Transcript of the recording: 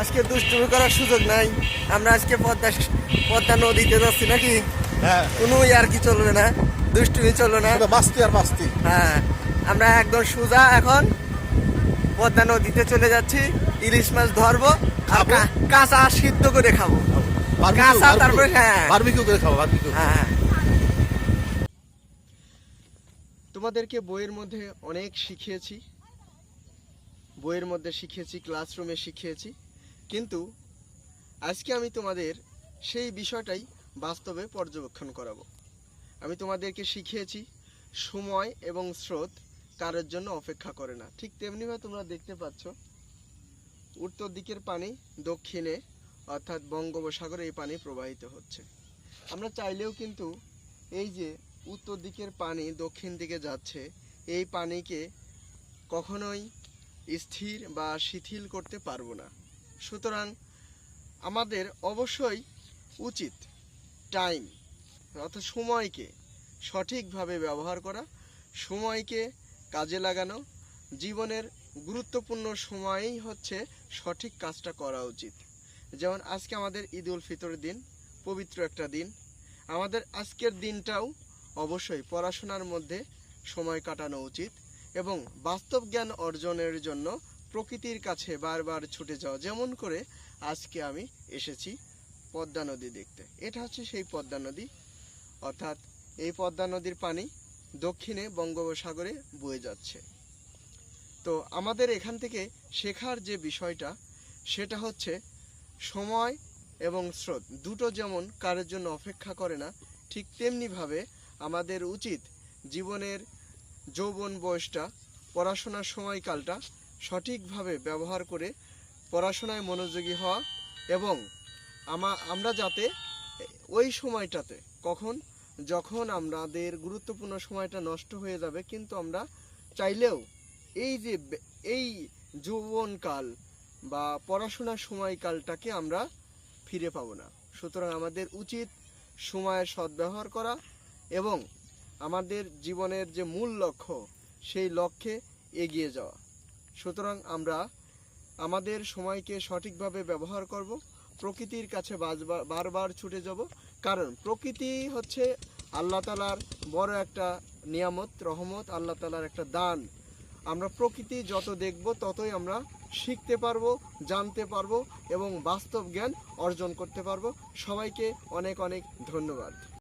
আজকে দুষ্টুমি করার সুযোগ নাই। আমরা আজকে পদ্মা পদ্মা নদীতে যাচ্ছি নাকি? হ্যাঁ। কোনো আর কি চলবে না। দুষ্টুমি চলবে না। মাস্তি আর মাস্তি হ্যাঁ। আমরা একদম সোজা এখন পদ্মা নদীতে চলে যাচ্ছি। ইলিশ মাছ ধরবো। আর কাঁচা সিদ্ধ করে খাব। কাঁচা তারপরে হ্যাঁ। বারবিকিউ করে খাব বারবিকিউ। হ্যাঁ। তোমাদেরকে বইয়ের মধ্যে অনেক শিখিয়েছি। বইয়ের মধ্যে শিখিয়েছি ক্লাসরুমে শিখিয়েছি। কিন্তু আজকে আমি তোমাদের সেই বিষয়টাই বাস্তবে পর্যবেক্ষণ করাবো। আমি তোমাদেরকে শিখিয়েছি সময় এবং স্রোত কারোর জন্য অপেক্ষা করে না। ঠিক তেমনিভাবে তোমরা দেখতে পাচ্ছ, উত্তর দিকের পানি দক্ষিণে, অর্থাৎ বঙ্গোপসাগরে এই পানি প্রবাহিত হচ্ছে। আমরা চাইলেও কিন্তু এই যে উত্তর দিকের পানি দক্ষিণ দিকে যাচ্ছে, এই পানিকে কখনোই স্থির বা শিথিল করতে পারব না। সুতরাং আমাদের অবশ্যই উচিত টাইম অর্থাৎ সময়কে সঠিকভাবে ব্যবহার করা, সময়কে কাজে লাগানো, জীবনের গুরুত্বপূর্ণ সময়ই হচ্ছে সঠিক কাজটা করা উচিত। যেমন আজকে আমাদের ঈদ উল ফিতরের দিন, পবিত্র একটা দিন। আমাদের আজকের দিনটাও অবশ্যই পড়াশোনার মধ্যে সময় কাটানো উচিত এবং বাস্তব জ্ঞান অর্জনের জন্য প্রকৃতির কাছে বারবার ছুটে যাওয়া। যেমন করে আজকে আমি এসেছি পদ্মা নদী দেখতে। এটা হচ্ছে সেই পদ্মা নদী। অর্থাৎ এই পদ্মা নদীর পানি দক্ষিণে বঙ্গোপসাগরে বয়ে যাচ্ছে। তো আমাদের এখান থেকে শেখার যে বিষয়টা, সেটা হচ্ছে সময় এবং স্রোত। দুটো যেমন কারোর জন্য অপেক্ষা করে না, ঠিক তেমনিভাবে আমাদের উচিত জীবনের যৌবন বয়সটা, পড়াশোনার সময়কালটা সঠিকভাবে ব্যবহার করে পড়াশোনায় মনোযোগী হওয়া এবং আমা, আমরা যাতে ওই সময়টাতে, কখন, যখন আমাদের গুরুত্বপূর্ণ সময়টা নষ্ট হয়ে যাবে, কিন্তু আমরা চাইলেও এই যে এই যৌবনকাল বা পড়াশোনার সময়কালটাকে আমরা ফিরে পাবো না। সুতরাং আমাদের উচিত সময়ের সদ্ব্যবহার করা এবং আমাদের জীবনের যে মূল লক্ষ্য, সেই লক্ষ্যে এগিয়ে যাওয়া। সুতরাং আমরা আমাদের সময়কে সঠিকভাবে ব্যবহার করব। প্রকৃতির কাছে বারবার ছুটে যাব। কারণ প্রকৃতি হচ্ছে আল্লাহ তালার বড় একটা নিয়ামত, রহমত, আল্লাহ তালার একটা দান। আমরা প্রকৃতি যত দেখব, ততই আমরা শিখতে পারব, জানতে পারব এবং বাস্তব জ্ঞান অর্জন করতে পারব। সবাইকে অনেক অনেক ধন্যবাদ।